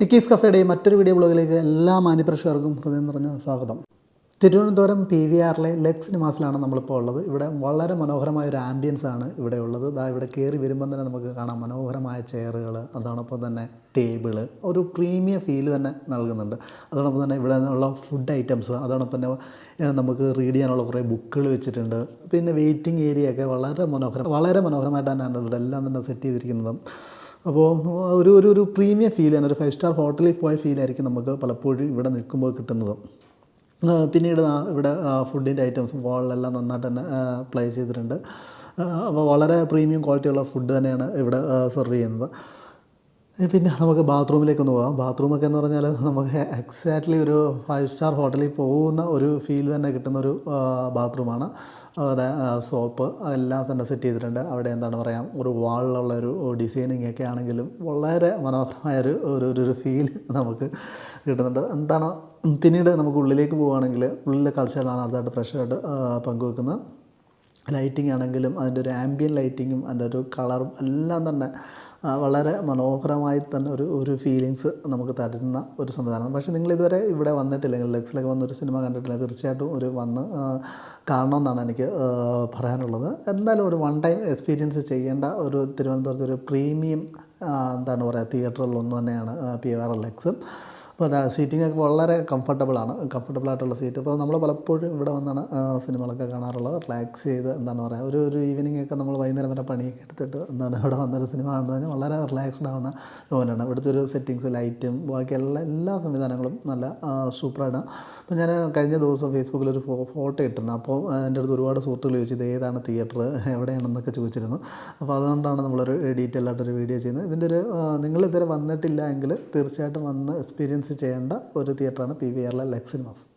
Nikki's കഫേയുടെ മറ്റൊരു video ബ്ലോഗിലേക്ക് എല്ലാ മാന്യപ്രേക്ഷകർക്കും ഹൃദയം നിറഞ്ഞ സ്വാഗതം. തിരുവനന്തപുരം പി വി ആറിലെ ലെഗ് സിനിമാസിലാണ് നമ്മളിപ്പോൾ ഉള്ളത്. ഇവിടെ വളരെ മനോഹരമായ ഒരു ആംബിയൻസ് ആണ് ഇവിടെ ഉള്ളത്. ദാ ഇവിടെ കയറി വരുമ്പം തന്നെ നമുക്ക് കാണാം മനോഹരമായ ചെയറുകൾ അതോടൊപ്പം തന്നെ ടേബിൾ ഒരു പ്രീമിയം ഫീൽ തന്നെ നൽകുന്നുണ്ട്. അതോടൊപ്പം തന്നെ ഇവിടെ നിന്നുള്ള ഫുഡ് ഐറ്റംസ് അതോടൊപ്പം തന്നെ നമുക്ക് റീഡ് ചെയ്യാനുള്ള കുറേ ബുക്കുകൾ വെച്ചിട്ടുണ്ട്. പിന്നെ വെയിറ്റിംഗ് ഏരിയ ഒക്കെ വളരെ മനോഹരം വളരെ മനോഹരമായിട്ടാണ് ഇവിടെ എല്ലാം തന്നെ സെറ്റ് ചെയ്തിരിക്കുന്നതും. അപ്പോൾ ഒരു ഒരു ഒരു പ്രീമിയം ഫീൽ ചെയ്യാൻ ഒരു ഫൈവ് സ്റ്റാർ ഹോട്ടലിൽ പോയ ഫീൽ ആയിരിക്കും നമുക്ക് പലപ്പോഴും ഇവിടെ നിൽക്കുമ്പോൾ കിട്ടുന്നത്. പിന്നീട് ഇവിടെ ഫുഡിന്റെ ഐറ്റംസ് വാളിലെല്ലാം നന്നായിട്ട് തന്നെ പ്ലേസ് ചെയ്തിട്ടുണ്ട്. അപ്പോൾ വളരെ പ്രീമിയം ക്വാളിറ്റിയുള്ള ഫുഡ് തന്നെയാണ് ഇവിടെ സെർവ് ചെയ്യുന്നത്. പിന്നെ നമുക്ക് ബാത്റൂമിലേക്കൊന്ന് പോകാം. ബാത്റൂമൊക്കെ എന്ന് പറഞ്ഞാൽ നമുക്ക് എക്സാക്ട്ലി ഒരു ഫൈവ് സ്റ്റാർ ഹോട്ടലിൽ പോകുന്ന ഒരു ഫീൽ തന്നെ കിട്ടുന്ന ഒരു ബാത്റൂമാണ്. അവിടെ സോപ്പ് എല്ലാം തന്നെ സെറ്റ് ചെയ്തിട്ടുണ്ട്. അവിടെ എന്താണ് പറയുക ഒരു വാളിലുള്ള ഒരു ഡിസൈനിങ് ഒക്കെ ആണെങ്കിലും വളരെ മനോഹരമായ ഒരു ഒരു ഒരു- ഫീൽ നമുക്ക് കിട്ടുന്നുണ്ട്. എന്താണ് പിന്നീട് നമുക്ക് ഉള്ളിലേക്ക് പോവുകയാണെങ്കിൽ ഉള്ളിലെ കാഴ്ചകളാണ് അടുത്തായിട്ട് ഫ്രഷായിട്ട് പങ്കുവെക്കുന്നത്. ലൈറ്റിംഗ് ആണെങ്കിലും അതിന്റെ ഒരു ആംബിയൻ ലൈറ്റിങ്ങും അതിന്റെ ഒരു കളറും എല്ലാം തന്നെ വളരെ മനോഹരമായി തന്നെ ഒരു ഒരു ഫീലിങ്സ് നമുക്ക് തരുന്ന ഒരു സംവിധാനമാണ്. പക്ഷേ നിങ്ങൾ ഇതുവരെ ഇവിടെ വന്നിട്ടില്ലെങ്കിൽ ലെക്സിലൊക്കെ വന്നൊരു സിനിമ കണ്ടിട്ടില്ല തീർച്ചയായിട്ടും ഒരു വന്ന് കാണണമെന്നാണ് എനിക്ക് പറയാനുള്ളത്. എന്തായാലും ഒരു വൺ ടൈം എക്സ്പീരിയൻസ് ചെയ്യേണ്ട ഒരു തിരുവനന്തപുരത്ത് ഒരു പ്രീമിയം എന്താണ് പറയുക തിയേറ്ററിലൊന്നു തന്നെയാണ് പി ആർ ലെക്സ് അപ്പോൾ അതാ സീറ്റിംഗ് ഒക്കെ വളരെ കംഫർട്ടബിൾ ആയിട്ടുള്ള സീറ്റ്. അപ്പോൾ നമ്മൾ പലപ്പോഴും ഇവിടെ വന്നാണ് സിനിമകളൊക്കെ കാണാറുള്ളത്. റിലാക്സ് ചെയ്ത് എന്താണ് പറയുക ഒരു ഒരു ഈവനിങ് ഒക്കെ നമ്മൾ വൈകുന്നേരം വരെ പണിയൊക്കെ എടുത്തിട്ട് എന്താണ് ഇവിടെ വന്നൊരു സിനിമ കാണുന്നത് കഴിഞ്ഞാൽ വളരെ റിലാക്സ്ഡ് ആവുന്ന ഓനാണ് ഇവിടുത്തെ ഒരു സെറ്റിങ്സ് ലൈറ്റും ബാക്കി എല്ലാ എല്ലാ സംവിധാനങ്ങളും നല്ല സൂപ്പറാണ്. അപ്പോൾ ഞാൻ കഴിഞ്ഞ ദിവസം ഫേസ്ബുക്കിൽ ഒരു ഫോട്ടോ ഇട്ടിരുന്നു. അപ്പോൾ എന്റെ അടുത്ത് ഒരുപാട് സുഹൃത്തുക്കൾ ചോദിച്ചു ഇത് ഏതാണ് തിയേറ്റർ? എവിടെയാണെന്നൊക്കെ ചോദിച്ചിരുന്നു. അപ്പോൾ അതുകൊണ്ടാണ് നമ്മളൊരു ഡീറ്റെയിൽ ആയിട്ടൊരു വീഡിയോ ചെയ്യുന്നത്. ഇതിന്റെ ഒരു നിങ്ങൾ ഇതുവരെ വന്നിട്ടില്ല എങ്കിൽ തീർച്ചയായിട്ടും വന്ന് എക്സ്പീരിയൻസ് ചെയ്യേണ്ട ഒരു തിയേറ്ററാണ് പി വി ആറിലെ ലെക്സിനിമാസ്